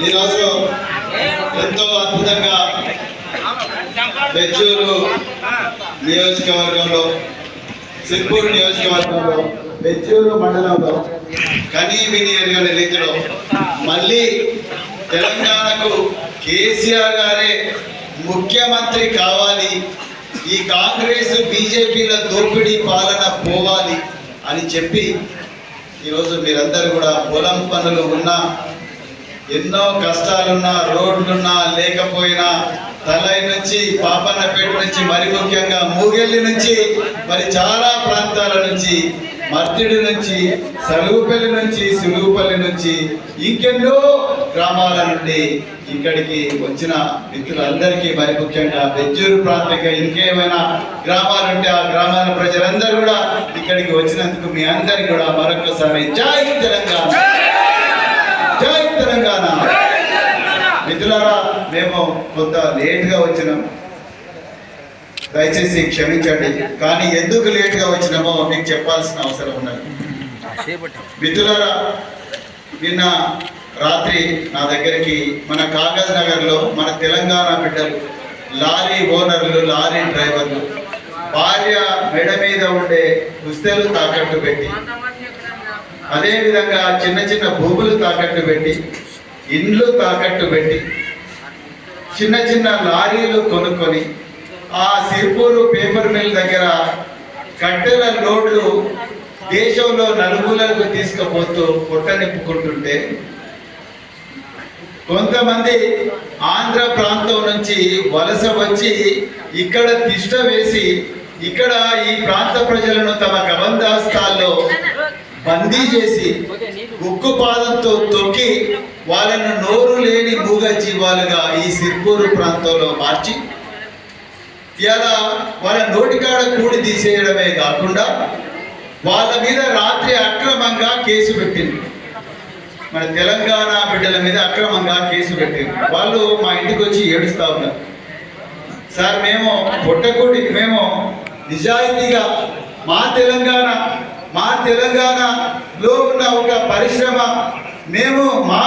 ఈరోజు ఎంతో అద్భుతంగా బెచ్చూరు నియోజకవర్గంలో సిర్పూర్ నియోజకవర్గంలో బెచ్చూరు మండలంలో కనీ విని ఎరగని రీతిలో మళ్ళీ తెలంగాణకు కేసీఆర్ గారే ముఖ్యమంత్రి కావాలి ఈ కాంగ్రెస్ బీజేపీల దోపిడీ పాలన పోవాలి అని చెప్పి ఈరోజు మీరందరూ కూడా పొలం పనులు ఉన్నా ఎన్నో కష్టాలున్నా రోడ్లున్నా లేకపోయినా తలై నుంచి పాపన్నపేట నుంచి మరి ముఖ్యంగా మూగెల్లి నుంచి మరి చాలా ప్రాంతాల నుంచి మర్తిడి నుంచి సలుగుపల్లి నుంచి సులుగుపల్లి నుంచి ఇంకెన్నో గ్రామాల నుండి ఇక్కడికి వచ్చిన మిత్రులందరికీ మరి ముఖ్యంగా బెజ్జూరు ప్రాంతిక ఇంకేమైనా గ్రామాలుంటే ఆ గ్రామాల ప్రజలందరూ కూడా ఇక్కడికి వచ్చినందుకు మీ అందరికీ కూడా మరొకసారి జై తెలంగాణ. జై తెలంగాణ. మిత్రులారా మేము కొంత లేట్గా వచ్చినాం. దయచేసి క్షమించండి. కానీ ఎందుకు లేట్గా వచ్చినామో మీకు చెప్పాల్సిన అవసరం ఉన్నది. మిత్రులారా నిన్న రాత్రి నా దగ్గరికి మన కాగజ్ నగర్లో మన తెలంగాణ బిడ్డలు లారీ ఓనర్లు లారీ డ్రైవర్లు భార్య మెడ మీద ఉండే దుస్తులు తాకట్టు పెట్టి అదేవిధంగా చిన్న చిన్న భూములు తాకట్టు పెట్టి ఇండ్లు తాకట్టు పెట్టి చిన్న చిన్న లారీలు కొనుక్కొని ఆ సిర్పూరు పేపర్ మిల్ దగ్గర కట్టెల లోడ్లు దేశంలో నలుగులకు తీసుకుపోతూ పొట్ట నింపుకుంటుంటే కొంతమంది ఆంధ్ర ప్రాంతం నుంచి వలస వచ్చి ఇక్కడ తిష్ట వేసి ఇక్కడ ఈ ప్రాంత ప్రజలను తమ గబంధాస్తాల్లో బందీ చేసి ఉక్కు పాదంతో తొక్కి వాళ్ళను నోరు లేని మూగ జీవాలుగా ఈ సిర్పూరు ప్రాంతంలో మార్చి ఇలా వాళ్ళ నోటికాడ కూడి తీసేయడమే కాకుండా వాళ్ళ మీద రాత్రి అక్రమంగా కేసు పెట్టింది. మన తెలంగాణ బిడ్డల మీద అక్రమంగా కేసు పెట్టింది. వాళ్ళు మా ఇంటికి వచ్చి ఏడుస్తా ఉన్నారు. సార్ మేము పుట్టకూడి మేము నిజాయితీగా మా తెలంగాణ మా తెలంగాణలో ఉన్న ఒక పరిశ్రమ మేము మా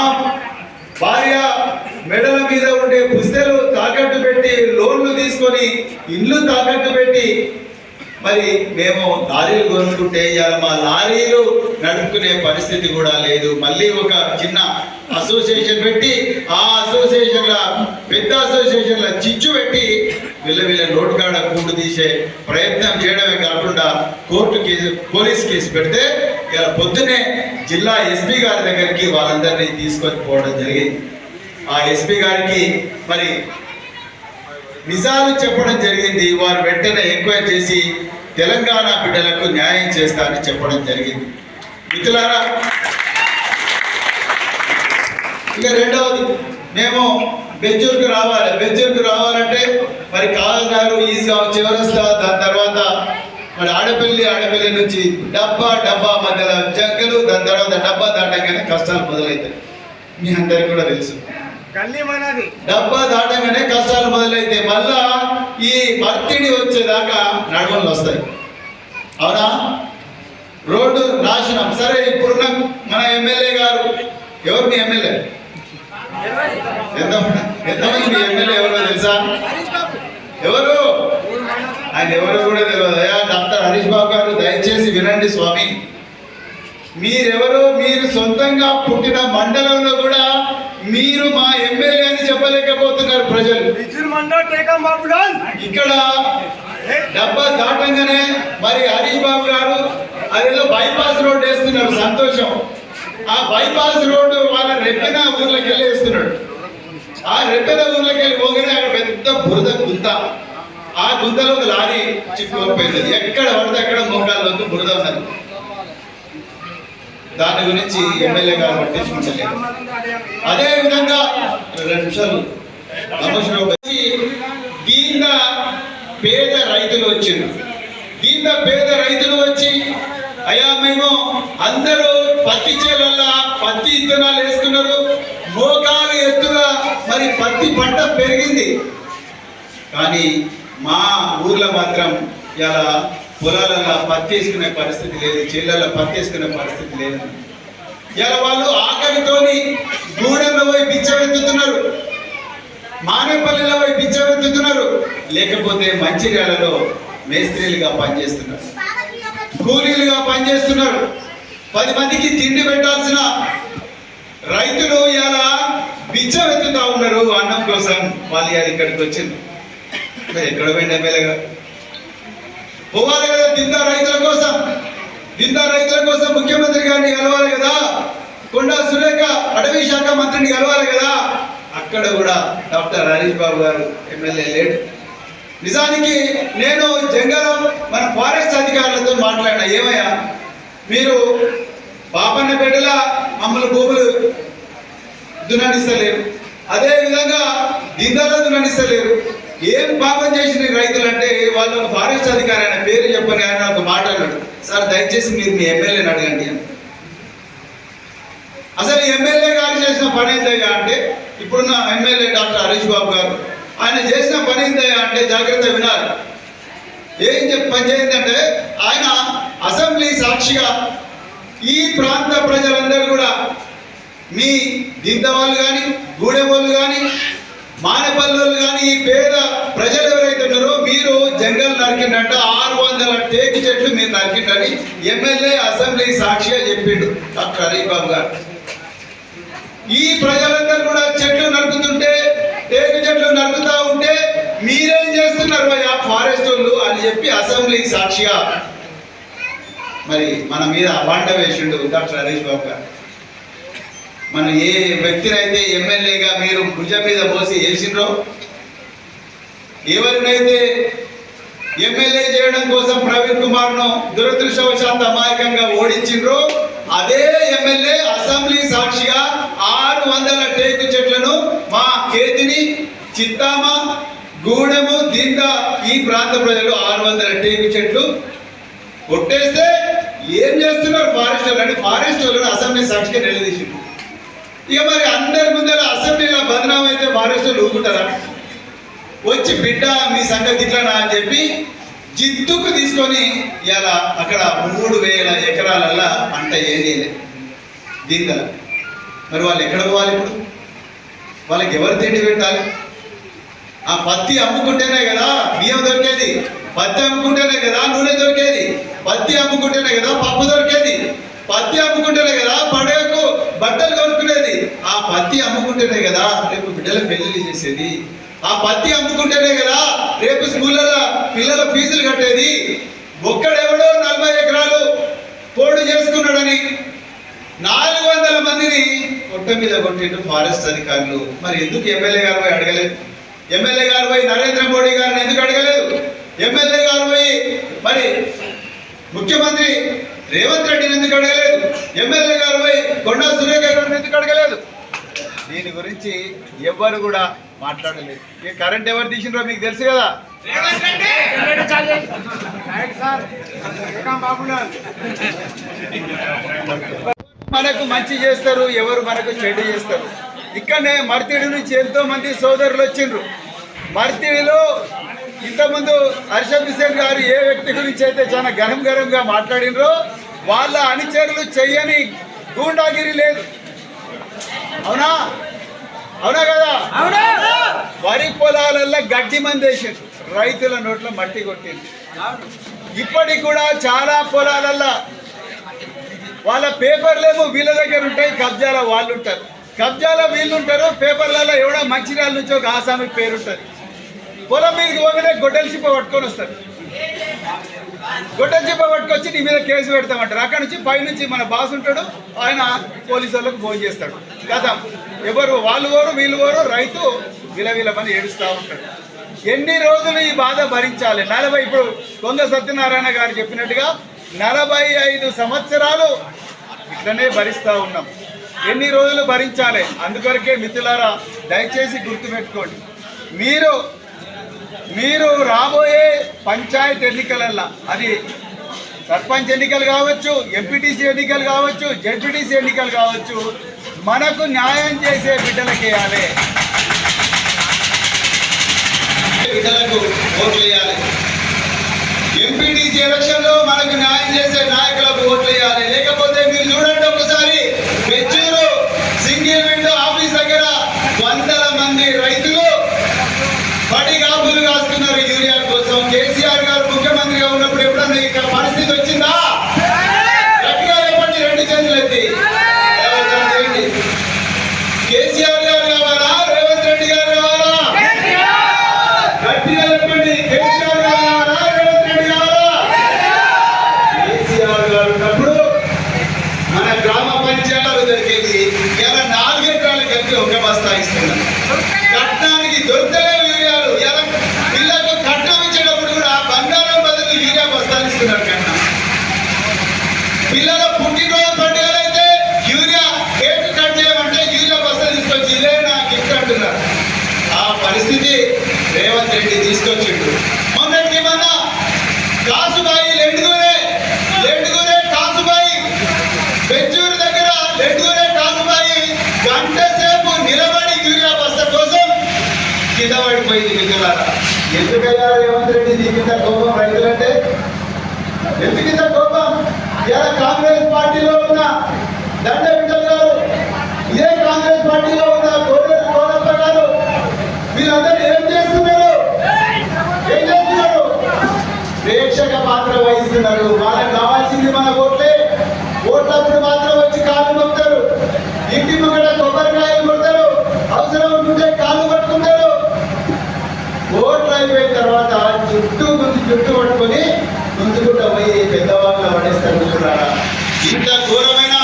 భార్య మెడల మీద ఉండే పుస్తలు తాకట్టు పెట్టి లోన్లు తీసుకొని ఇల్లు తాకట్టు పెట్టి మరి మేము లారీలు కొనుక్కుంటే ఇవాళ మా లారీలు నడుపుకునే పరిస్థితి కూడా లేదు. మళ్ళీ ఒక చిన్న అసోసియేషన్ పెట్టి ఆ అసోసియేషన్ల పెద్ద అసోసియేషన్ల చిచ్చు పెట్టి వీళ్ళ వీళ్ళ నోటు కాడ కూడు తీసే ప్రయత్నం చేయడమే కాకుండా కోర్టు కేసు పోలీస్ కేసు పెడితే ఇలా పొద్దునే జిల్లా ఎస్పీ గారి దగ్గరికి వాళ్ళందరినీ తీసుకొని పోవడం జరిగింది. ఆ ఎస్పీ గారికి మరి నిజాలు చెప్పడం జరిగింది. వారు వెంటనే ఎంక్వైరీ చేసి తెలంగాణ బిడ్డలకు న్యాయం చేస్తారని చెప్పడం జరిగింది. మిత్రులారా ఇక రెండవది మేము బెంజూరుకు రావాలి. బెంజూరుకు రావాలంటే మరి కాగజనగర్ ఈజీగా చివరస్తా దాని తర్వాత మరి ఆడపల్లి ఆడపల్లి నుంచి డబ్బా డబ్బా మధ్యలో జంకలు దాని తర్వాత డబ్బా దాటంగానే కష్టాలు మొదలవుతాయి మీ అందరికీ కూడా తెలుసు. డబ్బా దాటంగానే కష్టాలు మొదలైతే మళ్ళా ఈ భర్తీడి వచ్చేదాకా నడవలు వస్తాయి. అవునా? రోడ్డు నాశనం. సరే ఇప్పుడున్న మన ఎమ్మెల్యే గారు ఎవరు మీ ఎమ్మెల్యే? ఎంత ఎంతమంది మీ ఎమ్మెల్యే ఎవరో తెలుసా? ఎవరు? ఆయన ఎవరో కూడా తెలియదు. అయ్యా డాక్టర్ హరీష్ బాబు గారు దయచేసి వినండి స్వామి. మీరెవరో మీరు సొంతంగా పుట్టిన మండలంలో మీరు మా ఎమ్మెల్యే అని చెప్పలేకపోతున్నారు ప్రజలు. ఇక్కడ డబ్బా దాటంగానే మరి హరీష్ బాబు గారు అదేదో బైపాస్ రోడ్ వేస్తున్నారు సంతోషం. ఆ బైపాస్ రోడ్డు వాళ్ళ రెప్పిన ఊర్లోకి వెళ్ళి వేస్తున్నాడు. ఆ రెప్పెన ఊర్లోకి వెళ్ళి పోగానే అక్కడ పెద్ద బురద గుంత. ఆ గుంతలో ఒక లారీ చిక్కుకోపోయింది ఎక్కడ పడితే అక్కడ మోకాళ్ళ వరకు బురద ఉన్నది. దాని గురించి ఎమ్మెల్యే గారు పట్టించుకుంటలేదు. అదే విధంగా రెండు నిమిషాలు. నమస్కారం వచ్చి పేద రైతులు వచ్చారు దీన పేద రైతులు వచ్చి అయ్యా మేము అందరూ పత్తి చేలల్లో పత్తి ఇత్తనాలు వేసుకున్నారు. మోకాలు ఎత్తుగా మరి పత్తి పంట పెరిగింది. కానీ మా ఊర్లో మాత్రం ఇలా పొలాలలో పత్తి వేసుకునే పరిస్థితి లేదు చేళ్ళల్లో పత్తి వేసుకునే పరిస్థితి లేదు. ఇలా వాళ్ళు ఆకలితోని గూడెంలో పోయి బిచ్చమెత్తుతున్నారు మానేపల్లిలో పోయి బిచ్చమెత్తుతున్నారు లేకపోతే మంచిర్యాలలో మేస్త్రీలుగా పనిచేస్తున్నారు కూలీలుగా పనిచేస్తున్నారు. పది మందికి తిండి పెట్టాల్సిన రైతులు ఇలా బిచ్చమెత్తుతా ఉన్నారు అన్నం కోసం. వాళ్ళు ఇక్కడికి వచ్చింది. ఎక్కడ పోయింది ఎమ్మెల్యేగా పోవాలి కదా దిందా రైతుల కోసం. దిందా రైతుల కోసం ముఖ్యమంత్రి గారిని కలవాలి కదా. కొండా సురేఖ అటవీ శాఖ మంత్రిని కలవాలి కదా. అక్కడ కూడా డాక్టర్ హరీష్ బాబు గారు ఎమ్మెల్యే లేడు. నిజానికి నేను జంగలం మన ఫారెస్ట్ అధికారులతో మాట్లాడిన ఏమయ్యా? మీరు పాపన్నపేటల మమ్మల్ని భూములు దున్ననిస్తలేరు. అదే విధంగా దిందాలో దున్ననిస్తలేరు. ఏం పాపం చేసిన రైతులు అంటే వాళ్ళు ఫారెస్ట్ అధికారి ఆయన పేరు చెప్పని ఆయన ఒక మాట అన్నాడు. సార్ దయచేసి మీరు మీ ఎమ్మెల్యేని అడగండి అని. అసలు ఎమ్మెల్యే గారు చేసిన పని ఏంటయ్యా అంటే ఇప్పుడున్న ఎమ్మెల్యే డాక్టర్ హరీష్ బాబు గారు ఆయన చేసిన పని ఏంటయ్యా అంటే జాగ్రత్త వినాలి. ఏం పని చేయందంటే ఆయన అసెంబ్లీ సాక్షిగా ఈ ప్రాంత ప్రజలందరూ కూడా మీ దిద్దవాళ్ళు కానీ గూడెవాళ్ళు కానీ మానపల్లి కానీ ఈ పేద ప్రజలు ఎవరైతే ఉన్నారో మీరు జంగల్ నరికిండంట ఆరు వందల టేకు చెట్లు మీరు నరికిండని ఎమ్మెల్యే అసెంబ్లీ సాక్షిగా చెప్పిండు డాక్టర్ హరీష్ బాబు గారు. ఈ ప్రజలందరూ కూడా చెట్లు నరుకుతుంటే టేకు చెట్లు నరుకుతా ఉంటే మీరేం చేస్తున్నారు భయ ఫారెస్ట్ వాళ్ళు అని చెప్పి అసెంబ్లీ సాక్షిగా మరి మన మీద వంట వేసిండు డాక్టర్ హరీష్ బాబు గారు. మన ఏ వ్యక్తినైతే ఎమ్మెల్యేగా మీరు భుజం మీద పోసి వేసిండ్రో ఎవరినైతే ఎమ్మెల్యే చేయడం కోసం ప్రవీణ్ కుమార్ను దురదృష్టవశాంత అమాయకంగా ఓడించిండ్రో అదే ఎమ్మెల్యే అసెంబ్లీ సాక్షిగా ఆరు వందల టేకు చెట్లను మా కేతిని చిత్తామ గూడెము దీంత ఈ ప్రాంత ప్రజలు ఆరు వందల టేకు చెట్లు కొట్టేస్తే ఏం చేస్తున్నారు ఫారెస్ట్ వాళ్ళు అంటే ఫారెస్ట్ వాళ్ళని అసెంబ్లీ సాక్షిగా నిలదీసిండ్రు. ఇక మరి అందరి ముందర అసెంబ్లీలో బదనాం అయితే ఫారెస్ట్ ఊరుకుంటారా? వచ్చి బిడ్డ మీ సంగతి ఇట్లానా అని చెప్పి జిత్తుకు తీసుకొని ఇలా అక్కడ మూడు వేల ఎకరాలల్లా పంట ఏదేలే దీంట్లో మరి వాళ్ళు ఎక్కడ పోవాలి ఇప్పుడు? వాళ్ళకి ఎవరు తిండి పెట్టాలి? ఆ పత్తి అమ్ముకుంటేనే కదా బియ్యం దొరికేది పత్తి అమ్ముకుంటేనే కదా నూనె దొరికేది పత్తి అమ్ముకుంటేనే కదా పప్పు దొరికేది. పత్తి అమ్ముకుంటేనే కదా పండుగకు బట్టలు కొనుక్కునేది. ఆ పత్తి అమ్ముకుంటేనే కదా రేపు బిడ్డల పెళ్ళి చేసేది. ఆ పత్తి అమ్ముకుంటేనే కదా రేపు స్కూళ్ళలో పిల్లల ఫీజులు కట్టేది. ఒక్కడెవడో నలభై ఎకరాలు పోడు చేసుకున్నాడని నాలుగు వందల మందిని కొట్ట మీద కొట్టిండు ఫారెస్ట్ అధికారులు. మరి ఎందుకు ఎమ్మెల్యే గారు పోయి అడగలేదు? ఎమ్మెల్యే గారు పోయి నరేంద్ర మోడీ గారిని ఎందుకు అడగలేదు? ఎమ్మెల్యే గారు పోయి మరి ముఖ్యమంత్రి రేవంత్ రెడ్డిని ఎందుకు అడగలేదు? ఎమ్మెల్యే గారు పోయి కొండా సురేఖ గారిని ఎందుకు అడగలేదు? దీని గురించి ఎవ్వరు కూడా మాట్లాడలేదు. ఈ కరెంట్ ఎవరు తీసిండ్రో మీకు తెలుసు కదా? మనకు మంచి చేస్తారు ఎవరు మనకు చెడు చేస్తారు. ఇక్కడనే మర్తిడి నుంచి ఎంతో మంది సోదరులు వచ్చిండ్రు. మర్తిడిలో ఇంతకుముందు హర్షద్ హుసేన్ గారు ఏ వ్యక్తి గురించి అయితే చాలా గరం గరంగా మాట్లాడినరో వాళ్ళ అనుచరులు చెయ్యని గూండాగిరి లేదు. అవునా? అవునా కదా? వరి పొలాలల్లో గడ్డి మంది వేసిండ్రు రైతుల నోట్లో మట్టి కొట్టింది ఇప్పటికి కూడా చాలా పొలాలల్లో వాళ్ళ పేపర్లేమో వీళ్ళ దగ్గర ఉంటాయి కబ్జాల వాళ్ళు ఉంటారు కబ్జాల వీళ్ళు ఉంటారు పేపర్లలో ఎవడో మంచిర్యాల నుంచి ఒక ఆసామి పేరు ఉంటుంది పొలం మీదకి పోగానే గొడ్డల చిప్ప పట్టుకొని వస్తారు. గొడ్డ చిప్ప పట్టుకొచ్చి నీ మీద కేసు పెడతామంటారు. అక్కడ నుంచి పైనుంచి మన బాస్ ఉంటాడు ఆయన పోలీసు వాళ్ళకు ఫోన్ చేస్తాడు. కదా ఎవరు వాళ్ళు ఓరు వీళ్ళు ఓరు రైతు విలవిలమని ఏడుస్తూ ఉంటాడు. ఎన్ని రోజులు ఈ బాధ భరించాలి? నలభై ఇప్పుడు కొంగ సత్యనారాయణ గారు చెప్పినట్టుగా నలభై ఐదు సంవత్సరాలు ఇట్లనే భరిస్తూ ఉన్నాం. ఎన్ని రోజులు భరించాలి? అందుకొరకే మిత్రులారా దయచేసి గుర్తుపెట్టుకోండి. మీరు మీరు రాబోయే పంచాయత్ ఎన్నికలల్లా అది సర్పంచ్ ఎన్నికలు కావచ్చు ఎంపీటీసీ ఎన్నికలు కావచ్చు జడ్పీటీసీ ఎన్నికలు కావచ్చు మనకు న్యాయం చేసే బిడ్డలకి వేయాలి బిడ్డలకు ఓట్లు వేయాలి. ఎంపీటీసీ ఎలక్షన్లో మనకు న్యాయం చేసే నాయకులకు ఓట్లు వేయాలి. లేకపోతే మీరు చూడండి ఒకసారి బెచ్చూరు సింగిల్ విండో ఆఫీస్ దగ్గర వందల మంది రైతులు పడి కాపులు కాస్తున్నారు యూరియా కోసం కేసీఆర్ గారు ముఖ్యమంత్రిగా ఉన్నప్పుడు ఎప్పుడన్నా ఇక్కడ పరిస్థితి వచ్చిందా గట్టిగా చెప్పండి రెండు చేతులు ఎత్తి ఎవరికైనా చేయండి. కేసీఆర్ గారు కావాలా రేవంత్ రెడ్డి గారు కావాలా గట్టిగా చెప్పండి కేసీఆర్ గారు కావాలా రేవంత్ రెడ్డి కావాలా కేసీఆర్ గారు ఉన్నప్పుడు మన గ్రామ పంచాయతీలు దొరికేది ఇలా నాలుగెకరాల ఒక బస్తా ఇస్తున్నారు కట్నానికి దొరకలేవు యూరియాలు ఇలా పిల్లలకు కట్నం ఇచ్చేటప్పుడు కూడా బంగారం బదులు యూరియా బస్తాలు ఇస్తున్నారు కట్నం. పిల్లల పుట్టినరోజు పండుగలైతే యూరియా కేక్ కట్ చేయమంటే యూరియా బస్తాలు తీసుకొచ్చి ఇదే నా గిఫ్ట్ అంటున్నారు. ఆ పరిస్థితి రేవంత్ రెడ్డి తీసుకొచ్చిండు. మొన్నటి మొన్న కాసుబాయి లెండుగునే లెండుగునే కాసుబాయి బెంజూరు దగ్గర లెండుగునే కాసుబాయి గంట సేపు నిలబడి యూరియా బస్తా కోసం కింద పడిపోయింది మిత్రులారా. ఎందుకయ్యా రేవంత్ రెడ్డి నీకింత కోపం? రైతులంటే ఎందుకింత కోపం? ఇలా కాంగ్రెస్ పార్టీలో ఉన్న దండ విఠల్ గారు ఇదే కాంగ్రెస్ పార్టీలో ఉన్న కోడేరు కోడప్ప గారు వీళ్ళందరూ ఏం చేస్తున్నారు? ఏం చేస్తున్నారు? ప్రేక్షక పాత్ర వహిస్తున్నారు. వాళ్ళకి కావాల్సింది మన ఓట్లే. ఓట్లప్పుడు మాత్రం వచ్చి కాలు మొక్తారు ఇంటి ముంగట కొబ్బరికాయ కొడతారు అవసరం ఉంటుంటే కాళ్ళు పట్టుకుంటారు ఓట్లు అయిపోయిన తర్వాత చుట్టూ ముందు చుట్టూ పట్టుకొని ముందుకుంటా పోయి పెద్దవాళ్ళ పడేస్తారు ఇంత ఘోరమైన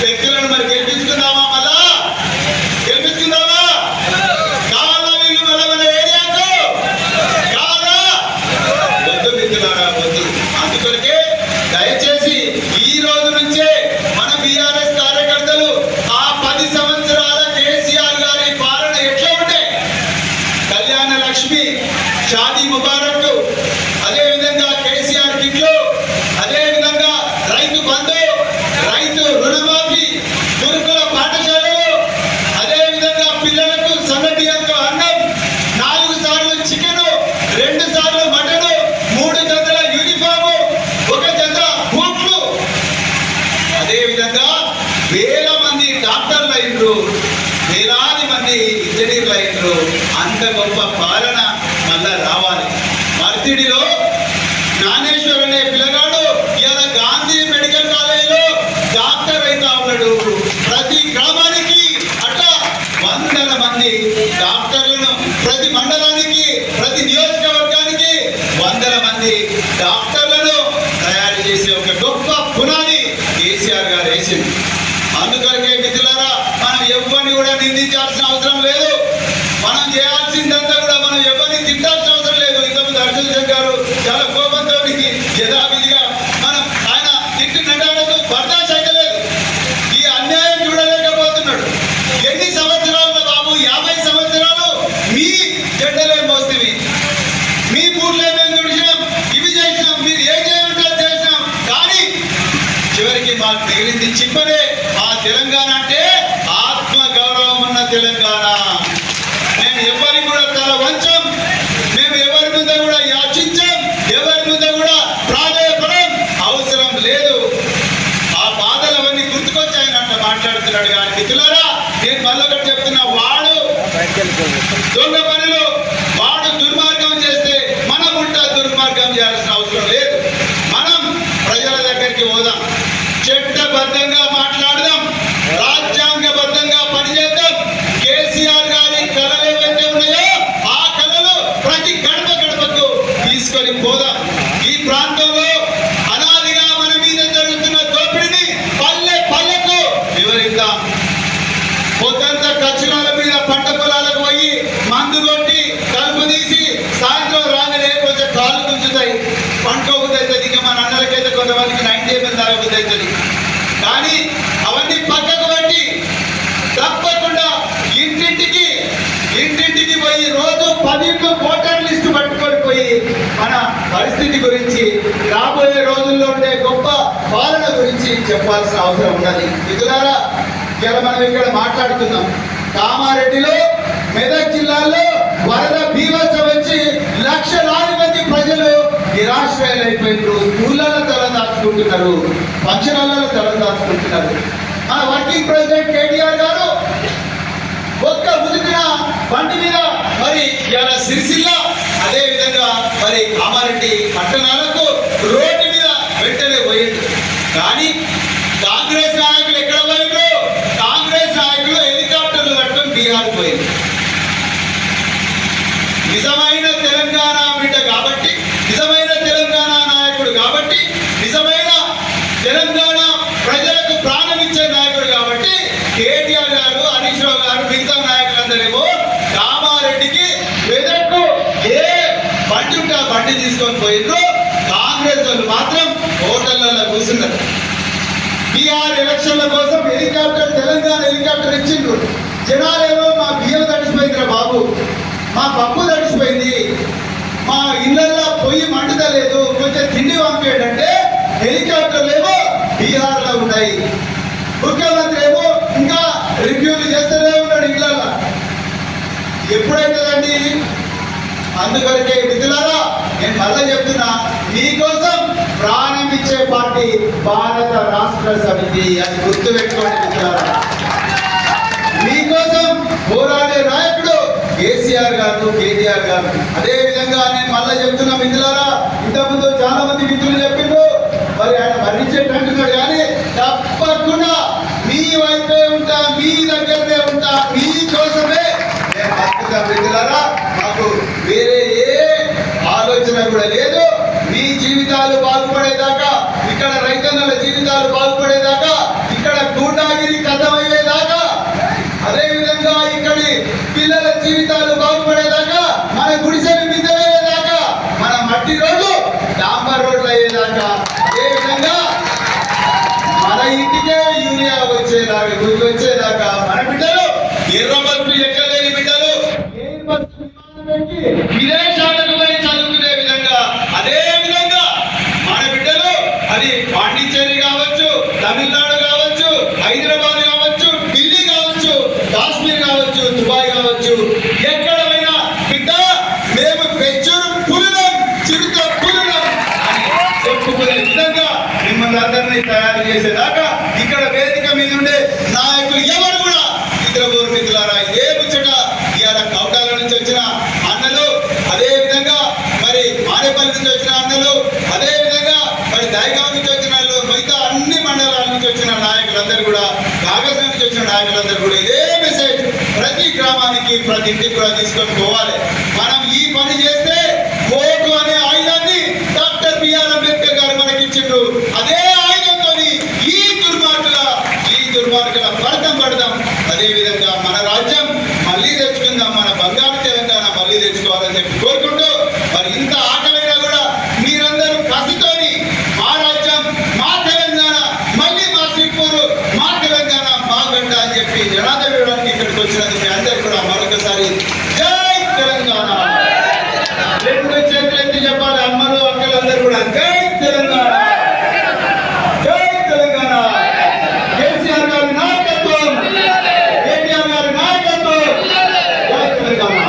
వ్యక్తులను మరి గెలిపించుకుందామా మళ్ళా గెలిపించుకుందామా కావాలా వీళ్ళు మళ్ళా మన ఏరియాకు కావాలా వద్దు మిత్రులారా వద్దు అందుకొరకే దయచేసి ఈ రోజు నుంచే మన బీఆర్ఎస్ కార్యకర్తలు ఆ పది సంవత్సరాల కేసీఆర్ గారి పాలన ఎట్లా ఉంటే కళ్యాణ లక్ష్మి షాదీ ముబారక్ అదే విధంగా కేసీఆర్ కిట్లు అదే విధంగా రైతు బంధు రైతు రుణమాఫీ గురుకుల పాఠశాలలు అదే విధంగా పిల్లలకు సన్నబియ్యంతో అన్నం నాలుగు సార్లు చికెన్ రెండు సార్లు మటన్ మూడు జతల యూనిఫాము ఒక జత బూట్లు అదే విధంగా వేల మంది డాక్టర్లు అయినరు వేలాది మంది ఇంజనీర్లు అయినరు అంత గొప్ప పాలన మళ్ళా రావాలి మర్తిడిలో జ్ఞానేశ్వర్ అనే పిల్లగాడు ఇవాళ గాంధీ మెడికల్ కాలేజీలో డాక్టర్ అయితా ఉన్నాడు ప్రతి గ్రామానికి అట్లా వందల మంది డాక్టర్లను ప్రతి మండలానికి ప్రతి నియోజకవర్గానికి వందల మంది డాక్టర్లను తయారు చేసే ఒక గొప్ప పునాది కేసీఆర్ గారు వేసింది. అందుకొరకే మిత్రులారా మనం ఎవరిని కూడా నిందించాల్సిన అవసరం లేదు. మనం చేయాల్సిందంతా కూడా మనం ఎవరిని తిట్టాల్సిన అవసరం లేదు. ఇంతకుముందు అర్జున్ సింగ్ గారు చాలా కోపంతో యథావిధి మనం ఆయన తిట్టినడానికి బర్దాష్ లేదు ఈ అన్యాయం చూడలేకపోతున్నాడు ఎన్ని సంవత్సరాలు బాబు యాభై సంవత్సరాలు మీ జెండలే మోస్తుంది మీ ఊర్లో మేము చూసినాం ఇవి చేసినాం మీరు ఏం చేయమంటే అది చేసినాం కానీ చివరికి మాకు మిగిలింది చిప్పనే ఆ తెలంగాణ అంటే ఆత్మ గౌరవం ఉన్న తెలంగాణ. మేము ఎవరి కూడా తల వంచం మేము ఎవరి మీద కూడా యాచించం ఎవరి మీద కూడా ప్రాధాయపడం అవసరం లేదు. ఆ బాధలవన్నీ గుర్తుకొచ్చాయని అంట మాట్లాడుతున్నాడు కానీ మిత్రులారా నేను మళ్ళొకటి చెప్తున్నా వాడు దొంగ పనులు వాడు దుర్మార్గం చేస్తే మనం ఉంటా దుర్మార్గం చేయాల్సిన అవసరం లేదు మనం ప్రజల దగ్గరికి పోదాం చట్టబద్ధంగా మాట్లాడదాం రాజ్యాంగబద్ధంగా పనిచేద్దాం కేసీఆర్ గారి కళలు ఏవైతే ఉన్నాయో ఆ కళలు ప్రతి గడప గడపకు తీసుకొని పోదాం ఈ ప్రాంతంలో అనాదిగా మన మీద జరుగుతున్న దోపిడీని పల్లె పల్లెకు వివరిద్దాం పొద్దంతా కచ్చురాల మీద పంట పొలాలకు పోయి మందు కొట్టి కలుపు తీసి సాయంత్రం రాగానే కొంచెం కాళ్ళు గుంజుతాయి పండుకోబుద్ధి అవుతుంది ఇంకా మన అన్నలకైతే కొంతమందికి నైన్ టేబుల్ తాగబుద్ధి అవుతుంది కానీ అవన్నీ పక్కకు పెట్టి తప్పకుండా ఇంటింటికి ఇంటింటికి పోయి రోజు ఓటర్ లిస్టు పట్టుకొని పోయి మన పరిస్థితి గురించి రాబోయే రోజుల్లో ఉండే గొప్ప పాలన గురించి చెప్పాల్సిన అవసరం ఉన్నది. మిత్రులారా ఇలా మనం ఇక్కడ మాట్లాడుతున్నాం. కామారెడ్డిలో మెదక్ జిల్లాలో వరద బీభత్సం వచ్చి లక్షలాది మంది ప్రజలు నిరాశ్రయాలైపోయినారు. స్కూళ్ళలో తల దాచుకుంటున్నారు ఫంక్షన్లలో తల దాచుకుంటున్నారు. మన వర్కింగ్ ప్రెసిడెంట్ కేటీఆర్ గారు ఒక్క ఉదిపిన బండి మీద మరి ఇవాళ సిరిసిల్ల అదే విధంగా మరి కామారెడ్డి పట్టణాలకు రోడ్డు మీద వెంటనే పోయింది కానీ కాంగ్రెస్ నాయకులు ఎక్కడ పోయిండ్రు? కాంగ్రెస్ నాయకులు హెలికాప్టర్లు కట్టడం బీహార్ పోయింది నిజమైన తెలంగాణ బిడ్డ కాబట్టి నిజమైన తెలంగాణ నాయకుడు కాబట్టి నిజమైన తెలంగాణ ప్రజలకు ప్రాణం ఇచ్చే నాయకుడు కాబట్టి కేటీఆర్ గారు హరీష్ రావు గారు మిగతా నాయకులందరేమో కామారెడ్డికి మెదక్కు ఏ బండి ఉంటే ఆ బండి తీసుకొని పోయిండ్రు. కాంగ్రెస్ వాళ్ళు మాత్రం హోటళ్ళలో కూర్చున్నారు. బీఆర్ ఎలక్షన్ల కోసం హెలికాప్టర్ తెలంగాణ హెలికాప్టర్ ఇచ్చిండ్రు. జనాలేమో మా బియ్యం తడిసిపోయిందిరా బాబు. మా పప్పు తడిసిపోయింది. మా ఇళ్ళల్లో పొయ్యి మండుతలేదు. కొంచెం తిండి పంపేటంటే హెలికాప్టర్లు ఏమో బీహార్లో ఉన్నాయి. ముఖ్యమంత్రి ఏమో ఇంకా రివ్యూలు చేస్తూనే ఉన్నాడు ఇళ్ళల్లో. ఎప్పుడైతుందండి? అందుకొరకే మిత్రులారా నేను మళ్ళీ చెప్తున్నా మీకోసం ప్రాణం ఇచ్చే పార్టీ భారత రాష్ట్ర సమితి అని గుర్తు పెట్టుకోండి మీకోసం పోరాడే నాయకుడు కేసీఆర్ గారు కేటీఆర్ గారు. అదే విధంగా నేను మళ్ళీ చెప్తున్నా మిత్రులారా ఇంతకుముందు చాలా మంది మిత్రులు చెప్పిండ్రు మరి ఆయన మరణించేటట్టున్నాడు కానీ తప్పకుండా మీ వైపే ఉంటా మీ దగ్గరనే ఉంటా మీ కోసమే నేను మిత్రులారా మాకు వేరే ఏ లేదు. మీ జీవితాలు బాగుపడేదాకా ఇక్కడ రైతన్నల జీవితాలు బాగుపడేదాకా ఇక్కడ గూండాగిరి కథమయ్యేదాకా అదే విధంగా ఇక్కడి పిల్లల జీవితాలు బాగుపడేదాకా మన గుడిసెలు మిద్దయ్యేదాకా మన మట్టి రోడ్లు డాంబర్ రోడ్లు అయ్యేదాకా అదే విధంగా మన ఇంటికే యూరియా వచ్చేదాకా గురి వచ్చే మన బిడ్డలు ఎర్ర బస్సు ఎక్కలేని బిడ్డలు ఎయిర్ బస్సు విమానం ఎక్కి విదేశాలకు పోయి చదువుకునే విధంగా అదే విధంగా మన బిడ్డలు అది పాండిచ్చేరి కావచ్చు తమిళనాడు కావచ్చు హైదరాబాద్ కావచ్చు ఢిల్లీ కావచ్చు కాశ్మీర్ కావచ్చు దుబాయ్ కావచ్చు ఎక్కడ పోయినా బిడ్డ మేము పెంచుడు పులులం చిరుత పులులం అని చెప్పుకునే విధంగా మిమ్మల్ని అందరినీ తయారు చేసేదాకా ఇక్కడ వేదిక మీద ఉండే నాయకులు ఎవరు కూడా నిద్రపోరు మిత్రులారా ఏ ముచ్చట ఇవాళ కౌటాల నుంచి వచ్చిన అన్నలు అదే విధంగా మరి మారేపల్లి నుంచి వచ్చిన అన్నలు అదే విధంగా మరి దయగాం నుంచి వచ్చిన వాళ్ళు మిగతా అన్ని మండలాల నుంచి వచ్చిన నాయకులందరూ కూడా కాగజ్ నుంచి వచ్చిన నాయకులందరూ కూడా ఇదే మెసేజ్ ప్రతి గ్రామానికి ప్రతి ఇంటికి కూడా తీసుకొని పోవాలి మనం ఈ పని చేస్తే ఓటు అనే ఆయుధాన్ని డాక్టర్ బిఆర్ అంబేద్కర్ గారు మనకి ఇచ్చిండ్రు అదే ఆయుధంతో ఈ దుర్మార్గుల ఈ దుర్మార్గుల భరతం పడదాం అదే విధంగా మన రాజ్యం మళ్ళీ తెచ్చుకుందాం మన బంగారు తెలంగాణ మళ్ళీ తెచ్చుకోవాలని చెప్పి కోరుకుంటూ మరి ఇంత ఆటలైనా కూడా మీరందరూ కసితోని మా రాజ్యం మా తెలంగాణ మళ్ళీ మా శ్రీపూరు మా తెలంగాణ మా గడ్డ అని చెప్పి జనాదరణ ఇవ్వడానికి ఇక్కడికి వచ్చినందుకు మీ అందరూ కూడా మరొకసారి జై తెలంగాణ రెండు చేతులు ఎత్తి చెప్పాలి అమ్మలు అక్కలందరూ కూడా జై తెలంగాణ జై తెలంగాణ కేసీఆర్ గారి నాయకత్వం కేటీఆర్ గారి నాయకత్వం జై తెలంగాణ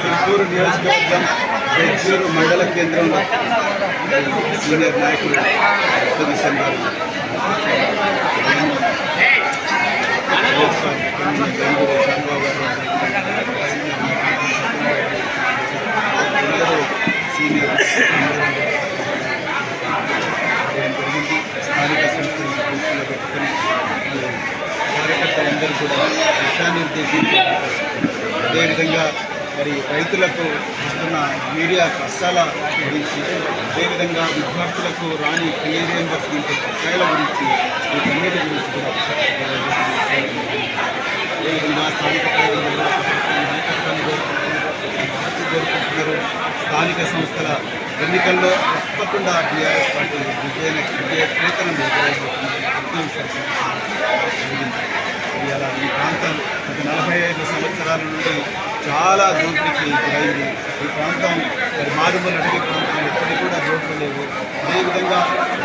చిత్తూరు నియోజకవర్గం బెడ్జూరు మండల కేంద్రంలో సీనియర్ నాయకులు పొజిషన్ గారు చంద్రబాబు గారు అందరూ సీనియర్ జరిగింది స్థానిక సంస్థలను దృష్టిలో పెట్టుకుని కార్యకర్తలందరూ కూడా దిశానిర్దేశించి అదేవిధంగా మరి రైతులకు వస్తున్న మీడియా కష్టాల గురించి అదేవిధంగా విద్యార్థులకు రాని రీఎంబర్స్మెంట్ బకాయిల గురించి వీటన్నిటి గురించి కూడా అదేవిధంగా స్థానిక ప్రజలందరూ నాయకత్వాన్ని కోరుకుంటున్నారు, స్థానిక సంస్థల ఎన్నికల్లో తప్పకుండా టీఆర్ఎస్ పార్టీ విజయ విజయ కేతనం ఇవాళ ఈ ప్రాంతం గత నలభై ఐదు సంవత్సరాల నుండి చాలా దోపిడీకి గురైంది. ఈ ప్రాంతం మరి మారుమూల అడవి ప్రాంతం ఎప్పటికీ కూడా రోడ్లు లేవు. అదేవిధంగా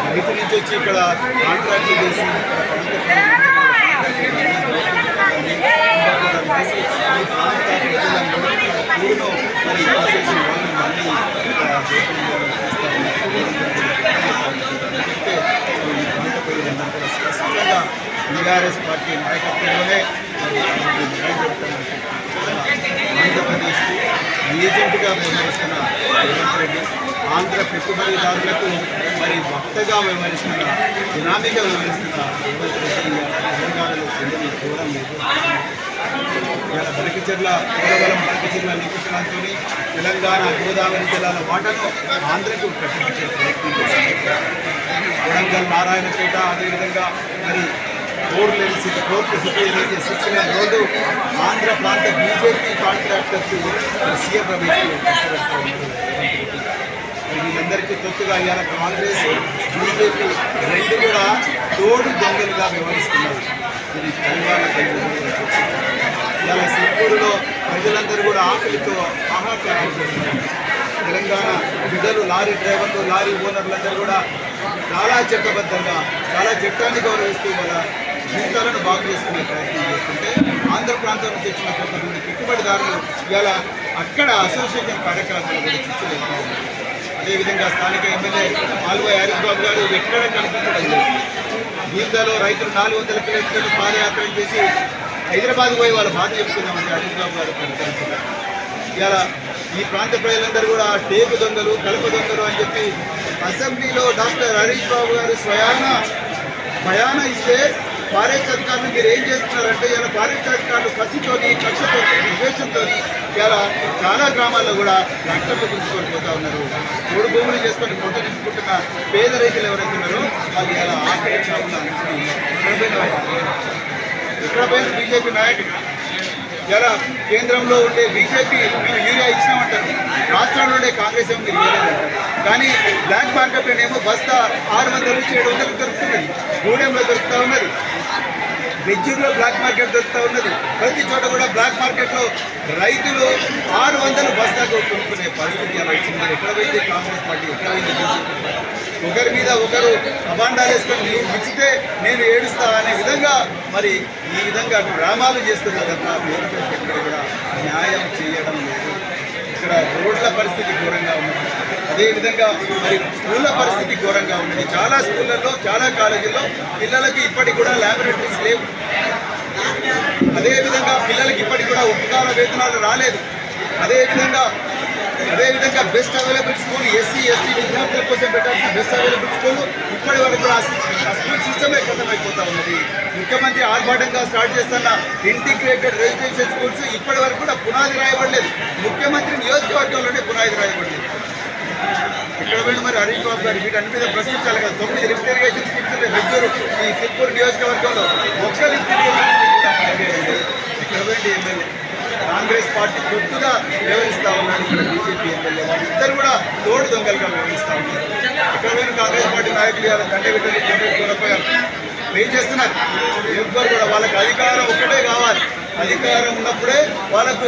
రైతు నుంచి వచ్చి ఇక్కడ కాంట్రాక్ట్లు చేసి ఇక్కడ ప్రాంత ఈ ప్రాంత ప్రజలను ఊరిలో మరి తీసేసి వాళ్ళు మళ్ళీ ఇక్కడ దోపిడీలను చేస్తా ఉన్నారు. అంటే ఈ ప్రాంత ప్రజలందరూ కూడా స్పష్టంగా టీఆర్ఎస్ పార్టీ నాయకత్వంలోనే ఆంధ్రప్రదేశ్కి ఏజెంట్గా వ్యవహరిస్తున్న రేవంత్ రెడ్డి ఆంధ్ర పెట్టుబడిదారులకు మరి భక్తగా వ్యవహరిస్తున్న బినామీగా వ్యవహరిస్తున్న రేవంత్ రెడ్డి తెలంగాణలో చెందిన దూరం లేదు. ఇవాళ బలికిచెర్ల పోలవరం బలికిచెర్ల నిపుణులతో తెలంగాణ గోదావరి జిల్లాల వాటను ఆంధ్రకు ప్రకటించే ప్రయత్నం చేశారు వరంగల్ నారాయణపేట అదేవిధంగా మరి four lane city court city ఏదైతే సిక్స్ లైన్ రోడ్డు ఆంధ్ర ప్రాంత బీజేపీ కాంట్రాక్టర్స్ సీఎం రమేష్ వీళ్ళందరికీ తొత్తుగా ఇవాళ కాంగ్రెస్ బీజేపీ రెండు కూడా తోడు దొంగలుగా వ్యవహరిస్తున్నారు ఇది తెలంగాణ ఇవాళ సిద్ధూరులో ప్రజలందరూ కూడా ఆకలితో ఆహాకారం చేస్తున్నారు తెలంగాణ బిడ్డలు లారీ డ్రైవర్లు లారీ ఓనర్లందరూ కూడా చాలా చట్టబద్ధంగా చాలా చట్టాన్ని గౌరవిస్తూ వాళ్ళ జీవితాలను బాగు చేసుకునే ప్రయత్నం చేస్తుంటే ఆంధ్ర ప్రాంతం నుంచి వచ్చిన కొంతమంది పెట్టుబడిదారులు ఇవాళ అక్కడ అసోసియేషన్ కార్యకలాపాలు కూడా చిచ్చులేస్తూ అదేవిధంగా స్థానిక ఎమ్మెల్యే ఆల్వ హరీష్ బాబు గారు ఎక్కడ కనిపించడం లేదు. రైతులు నాలుగు వందల కిలోమీటర్లు పాదయాత్ర చేసి హైదరాబాద్ పోయి వాళ్ళ బాధ చెప్పుకుందామంటే హరీష్ బాబు గారు ఇవాళ ఈ ప్రాంత ప్రజలందరూ కూడా టేకు దొంగలు కలుపు దొంగలు అని చెప్పి అసెంబ్లీలో డాక్టర్ హరీష్ బాబు గారు స్వయాన భయాన ఇస్తే ఫారెస్ట్ అధికారులు మీరు ఏం చేస్తున్నారంటే ఇలా ఫారెస్ట్ అధికారులు కసితోని కక్షతో ఉద్దేశంతో ఇలా చాలా గ్రామాల్లో కూడా ట్రాక్టర్లు గుంజుకొని పోతా ఉన్నారు. మూడు భూములు చేసుకొని పొట్ట నింపుకుంటున్న పేద రైతులు ఎవరైతే ఉన్నారో వాళ్ళు ఇలా ఆకలి చావులు అనుకుని ఇక్కడ పోయిన బీజేపీ నాయకుడు ఇలా కేంద్రంలో ఉండే బీజేపీ మేము యూరియా ఇచ్చినామంటారు. రాష్ట్రంలో ఉండే కాంగ్రెస్ ఏమో మీరు ఇవ్వలేదంటారు కానీ బ్లాక్ మార్కెట్ ఏమో బస్తా ఆరు వందల నుంచి ఏడు వందలు దొరుకుతున్నది. గూడెంలో దొరుకుతూ ఉన్నది. బెజ్జూర్లో బ్లాక్ మార్కెట్ దొరుకుతూ ఉన్నది. ప్రతి చోట కూడా బ్లాక్ మార్కెట్లో రైతులు ఆరు వందలు బస్తాకు కొనుక్కునే పరిస్థితి అలా వచ్చింది. ఎక్కడ పోయింది కాంగ్రెస్ పార్టీ? ఎక్కడ పోయింది ఒకరి మీద ఒకరు అభాండాలు వేసుకొని నీవు మిచ్చితే నేను ఏడుస్తా అనే విధంగా మరి ఈ విధంగా డ్రామాలు చేస్తున్నారు తప్ప ఎక్కడ కూడా న్యాయం చేయడం లేదు. ఇక్కడ రోడ్ల పరిస్థితి ఘోరంగా ఉన్నది. అదేవిధంగా మరి స్కూళ్ళ పరిస్థితి ఘోరంగా ఉన్నది. చాలా స్కూళ్ళల్లో చాలా కాలేజీల్లో పిల్లలకి ఇప్పటికి కూడా ల్యాబొరేటరీస్ లేవు. అదేవిధంగా పిల్లలకి ఇప్పటికి కూడా ఉపకార వేతనాలు రాలేదు. అదేవిధంగా అదేవిధంగా best available school SC ST విద్యార్థుల కోసం పెట్టాల్సిన బెస్ట్ అవైలబుల్ స్కూల్ ఇప్పటి వరకు కూడా ఆ స్కూల్ సిస్టమే ఖతమైపోతా ఉన్నది. ముఖ్యమంత్రి ఆర్భాటంగా స్టార్ట్ చేస్తున్న ఇంటిగ్రేటెడ్ రెసిడెన్షియల్ స్కూల్స్ ఇప్పటి వరకు కూడా పునాది రాయబడలేదు. ముఖ్యమంత్రి నియోజకవర్గంలోనే పునాది రాయబడలేదు. ఇక్కడ వెళ్ళి మరి హరీష్ బాబు గారు వీటన్ని మీద ప్రశ్నించాలి కదా. తొమ్మిది లిఫ్ట్ ఇరిగేషన్ స్కీమ్స్ ఉన్నాయి. బెంగళూరు ఈ సిర్పూర్ నియోజకవర్గంలో ఒక్క లిఫ్ట్ ఇరిగేషన్ స్కీమ్ కూడా ఇక్కడ వెళ్ళి ఎమ్మెల్యే? కాంగ్రెస్ పార్టీ గుర్తుగా వ్యవహరిస్తా ఉన్నారు ఇక్కడ బీజేపీ ఎమ్మెల్యే వాళ్ళిద్దరు కూడా తోడు దొంగలుగా వ్యవహరిస్తా ఉన్నారు. ఇక్కడ వెళ్ళి కాంగ్రెస్ పార్టీ నాయకులు ఇవాళ దండ పెట్టారు జనరేట్ కోల్పోయారు. ఏం చేస్తున్నారు? ఎవ్వరు కూడా వాళ్ళకి అధికారం ఒకటే కావాలి. అధికారం ఉన్నప్పుడే వాళ్ళకు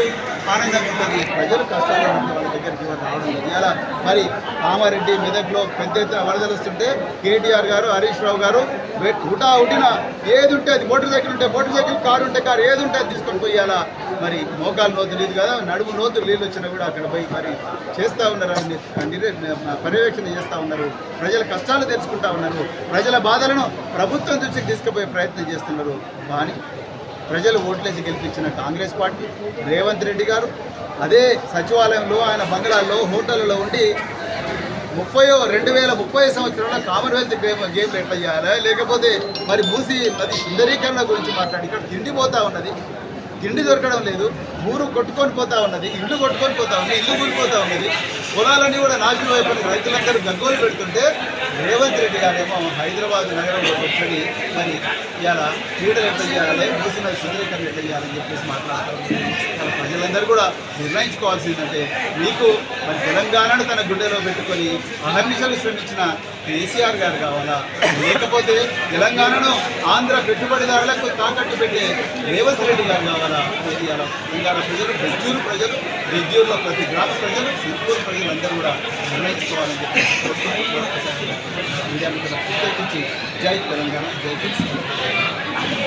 ఆనందం ఉంటుంది. ప్రజలు కష్టాలు వాళ్ళ దగ్గరికి రావడం లేదు. ఇలా మరి కామారెడ్డి మెదక్లో పెద్ద ఎత్తున వరదలు వస్తుంటే కేటీఆర్ గారు హరీష్ రావు గారు హుటా హుటిన ఏది ఉంటే అది మోటార్ సైకిల్ ఉంటే మోటార్ సైకిల్ కారు ఉంటే కారు ఏది ఉంటే అది తీసుకొని పోయి అలా మరి మోకాలు నోతు లేదు కదా నడుము నోతు నీళ్ళు వచ్చినా కూడా అక్కడ పోయి మరి చేస్తూ ఉన్నారు పర్యవేక్షణ చేస్తూ ఉన్నారు. ప్రజల కష్టాలు తెలుసుకుంటా ఉన్నారు. ప్రజల బాధలను ప్రభుత్వం దృష్టికి తీసుకుపోయే ప్రయత్నం చేస్తున్నారు. కానీ ప్రజలు ఓట్లేసి గెలిపించిన కాంగ్రెస్ పార్టీ. రేవంత్ రెడ్డి గారు అదే సచివాలయంలో ఆయన బంగ్లాల్లో హోటళ్ళలో ఉండి ముప్పయో రెండు వేల ముప్పై సంవత్సరంలో కామన్వెల్త్ గేమ్ గేమ్లు ఎట్లా చేయాలి? లేకపోతే మరి మూసి నది సుందరీకరణ గురించి మాట్లాడి ఇక్కడ తిండి పోతా ఉన్నది. తిండి దొరకడం లేదు. ఊరు కొట్టుకొని పోతా ఉన్నది. ఇల్లు కొట్టుకొని పోతా ఉంది ఇల్లు కూలిపోతా ఉన్నది. పొలాలన్నీ కూడా నాశనం అయిపోయిన రైతులందరూ గగ్గోలు పెడుతుంటే రేవంత్ రెడ్డి గారేమో హైదరాబాద్ నగరంలో కూర్చొని మరి ఇలా క్రీడలు ఎట్లా చేయాలి మూసిన సుందరీకరణ ఎట్లా చేయాలని చెప్పేసి మాట్లాడతారు. ప్రజలందరూ కూడా నిర్ణయించుకోవాల్సిందంటే మీకు మరి తెలంగాణను తన గుండెలో పెట్టుకొని అహర్నిశలు శ్రమించిన కేసీఆర్ గారు కావాలా? లేకపోతే తెలంగాణను ఆంధ్ర పెట్టుబడిదారులకు తాకట్టు పెట్టే రేవంత్ రెడ్డి గారు కావాలా? ఇది తెలంగాణ ప్రజలు బెజ్జూరు ప్రజలు బెజ్జూరులో ప్రతి గ్రామ ప్రజలు సిద్ధూరు ప్రజలందరూ కూడా నిర్ణయించుకోవాలని చెప్పి మీడియా మిత్రులకు ప్రత్యేకించి జై తెలంగాణ జై